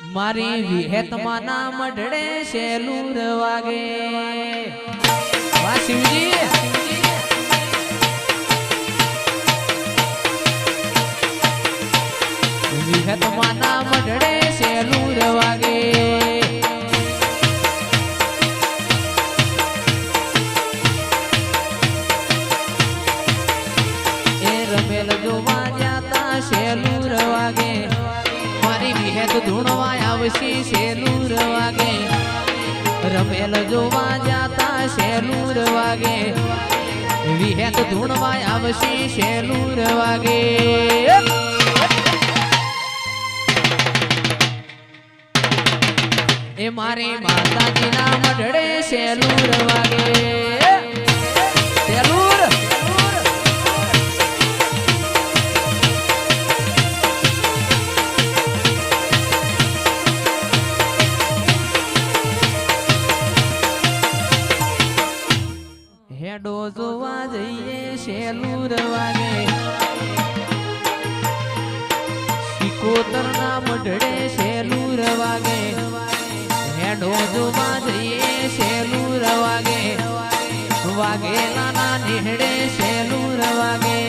મારી વિહેતમાં ના મઢડે શેલુર વાગે વાહ શિવજી. વિહતમાં ના મઢડે મારી વિહેત ધૂણવા આવશે શેલુર વાગે રમેલ જોવા જાતા શેલુર વાગે વિહેત ધૂણવા આવશે શેલુર વાગે એ મારે માતાજીના મઢડે શેલુર હેડો જોવા જઈએ, શેલુર વાગે. શિકોતર ના મઢડે શેલુર વાગે. હેડો જોવા જઈએ, શેલુર વાગે. વાગે નાના નિહડે શેલુર વાગે.